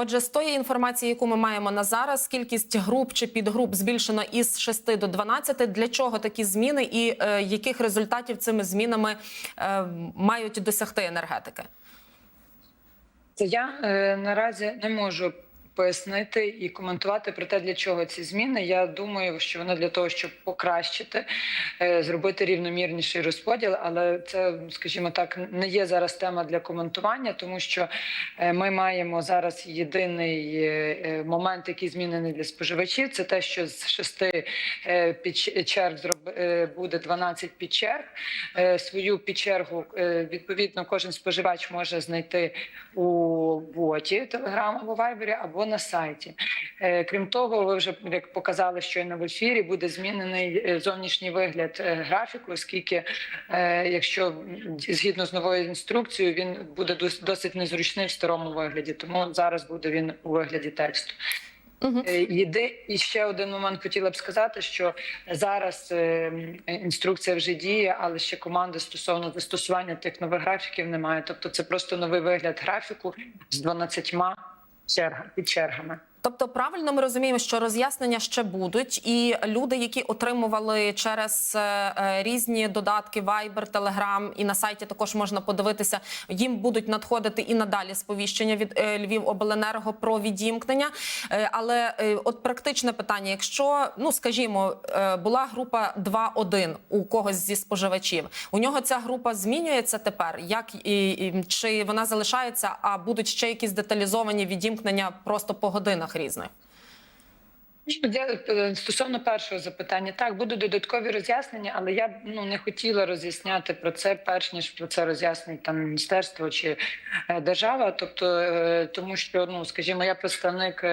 Отже, з тої інформації, яку ми маємо на зараз, кількість груп чи підгруп збільшено із 6 до 12. Для чого такі зміни і е, яких результатів цими змінами е, мають досягти енергетики? Я е, наразі не можу пояснити і коментувати про те, для чого ці зміни. Я думаю, що вони для того, щоб покращити, е, зробити рівномірніший розподіл. Але це, скажімо так, не є зараз тема для коментування, тому що е, ми маємо зараз єдиний е, момент, який змінений для споживачів. Це те, що з шести черг зроб- е, буде 12 підчерг. Свою підчергу відповідно кожен споживач може знайти у боті Telegram або Viber, або на сайті. Е, Крім того, ви вже як показали, щойно в ефірі буде змінений е, зовнішній вигляд е, графіку, оскільки якщо згідно з новою інструкцією, він буде дос- досить незручний в старому вигляді, тому зараз буде він у вигляді тексту. Угу. Єди і ще один момент хотіла б сказати, що зараз інструкція вже діє, але ще команди стосовно застосування тих нових графіків немає. Тобто, це просто новий вигляд графіку з 12 черг під чергами. Тобто, правильно ми розуміємо, що роз'яснення ще будуть, і люди, які отримували через е, е, різні додатки Viber, Telegram, і на сайті також можна подивитися, їм будуть надходити і надалі сповіщення від е, Львівобленерго про відімкнення. Але от практичне питання: якщо ну скажімо, була група 2.1 у когось зі споживачів, у нього ця група змінюється тепер. Як і чи вона залишається, а будуть ще якісь деталізовані відімкнення просто по годинах різних? Е, стосовно першого запитання, так будуть додаткові роз'яснення, але я б ну не хотіла роз'ясняти про це, перш ніж про це роз'яснить там міністерство чи е, держава. Тобто, е, тому що ну скажімо, я представник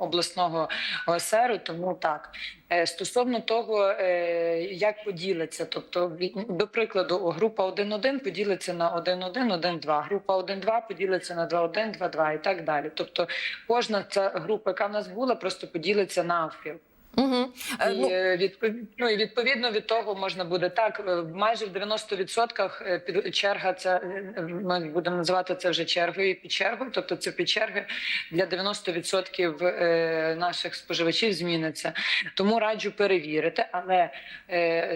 обласного ОСР, тому так. Е, Стосовно того, е, як поділиться, тобто до прикладу, група 1-1 поділиться на 1.1, 1.2, група 1.2 поділиться на 2.1, 2.2 і так далі. Тобто кожна ця група, яка в нас була, просто поділиться навпіл. Угу. І е, відповідно, ну, і відповідно від того можна буде так. е, Майже в 90% е, під черга це ми будемо називати це вже чергою і підчергою. Тобто це підчерги для 90% е, наших споживачів зміниться. Тому раджу перевірити, але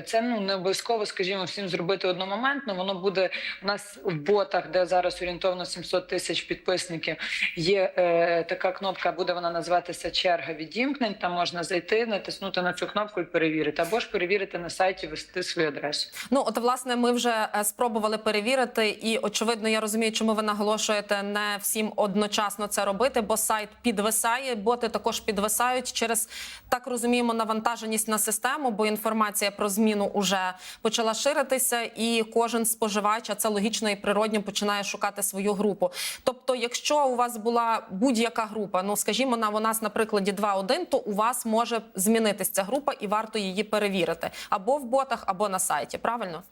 це ну не обов'язково, скажімо, всім зробити одномоментно. Воно буде у нас в ботах, де зараз орієнтовно 700 тисяч підписників. Є е, така кнопка, буде вона називатися черга відімкнень. Там можна зайти, натиснути на цю кнопку і перевірити, або ж перевірити на сайті, ввести свою адресу. Ну от власне ми вже е, спробували перевірити, і очевидно, я розумію, чому ви наголошуєте не всім одночасно це робити, бо сайт підвисає, боти також підвисають через так розуміємо навантаженість на систему, бо інформація про зміну вже почала ширитися, і кожен споживач, а це логічно і природньо, починає шукати свою групу. Тобто, якщо у вас була будь-яка група, ну скажімо, на у нас на прикладі 2.1, то у вас може змінитися ця група, і варто її перевірити або в ботах, або на сайті. Правильно?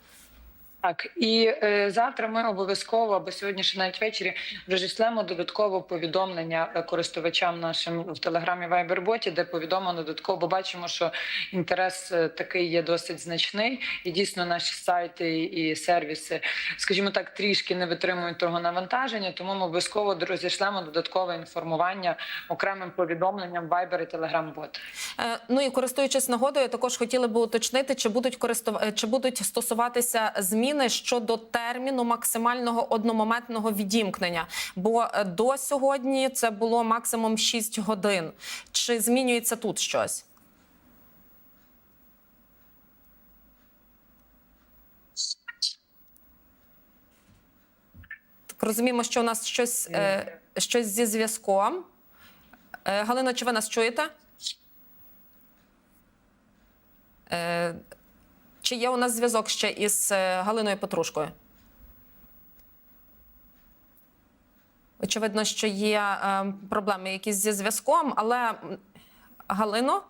Так і е, завтра ми обов'язково або сьогодні ще навіть ввечері розішлемо додатково повідомлення е, користувачам нашим в телеграмі Viber-боті, де повідомлено додатково, бо бачимо, що інтерес е, такий є досить значний, і дійсно наші сайти і сервіси, скажімо так, трішки не витримують того навантаження. Тому ми обов'язково розішлемо додаткове інформування окремим повідомленням Viber і Telegram-бот. Е, Ну і користуючись нагодою, також хотіли би уточнити, чи будуть користув... е, чи будуть стосуватися зміни щодо терміну максимального одномоментного відімкнення. Бо е, до сьогодні це було максимум 6 годин. Чи змінюється тут щось? Так розуміємо, що у нас щось, е, щось зі зв'язком. Е, Галино, чи ви нас чуєте? Е, Чи є у нас зв'язок ще із е, Галиною Петрушкою? Очевидно, що є е, проблеми якісь зі зв'язком, але Галино,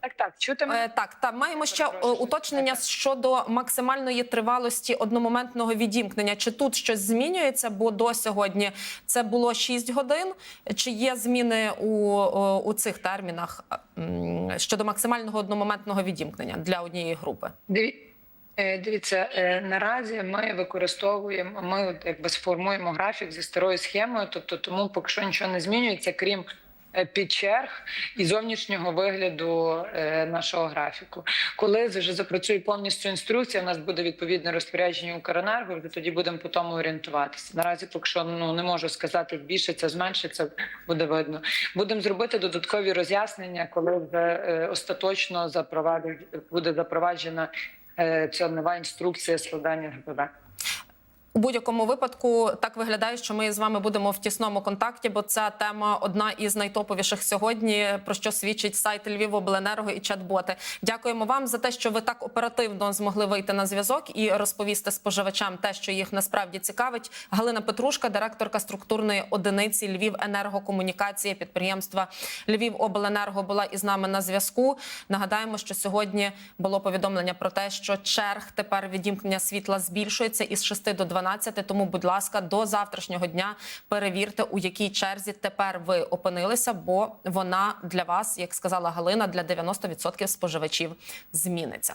Так, так, чути мене? е, так, та маємо ще е, уточнення щодо максимальної тривалості одномоментного відімкнення. Чи тут щось змінюється? Бо до сьогодні це було 6 годин. Чи є зміни у, у цих термінах щодо максимального одномоментного відімкнення для однієї групи? Диві- Е, Дивіться, е, наразі ми використовуємо, ми якби сформуємо графік зі старою схемою, тобто тому поки що нічого не змінюється, крім е, підчерг і зовнішнього вигляду е, нашого графіку. Коли вже запрацює повністю інструкція, у нас буде відповідне розпорядження Укренерго, і тоді будемо по тому орієнтуватися. Наразі поки що ну не можу сказати, збільшиться, зменшиться, буде видно. Будемо зробити додаткові роз'яснення, коли вже е, остаточно запровадить буде запроваджена ця нова інструкція складання ГПВ. У будь-якому випадку так виглядає, що ми з вами будемо в тісному контакті, бо ця тема одна із найтоповіших сьогодні, про що свідчить сайт Львівобленерго і чат-боти. Дякуємо вам за те, що ви так оперативно змогли вийти на зв'язок і розповісти споживачам те, що їх насправді цікавить. Галина Петрушка, директорка структурної одиниці Львів енергокомунікації підприємства Львівобленерго, була із нами на зв'язку. Нагадаємо, що сьогодні було повідомлення про те, що черг тепер відімкнення світла збільшується із 6 до 12. Тому, будь ласка, до завтрашнього дня перевірте, у якій черзі тепер ви опинилися, бо вона для вас, як сказала Галина, для 90% споживачів зміниться.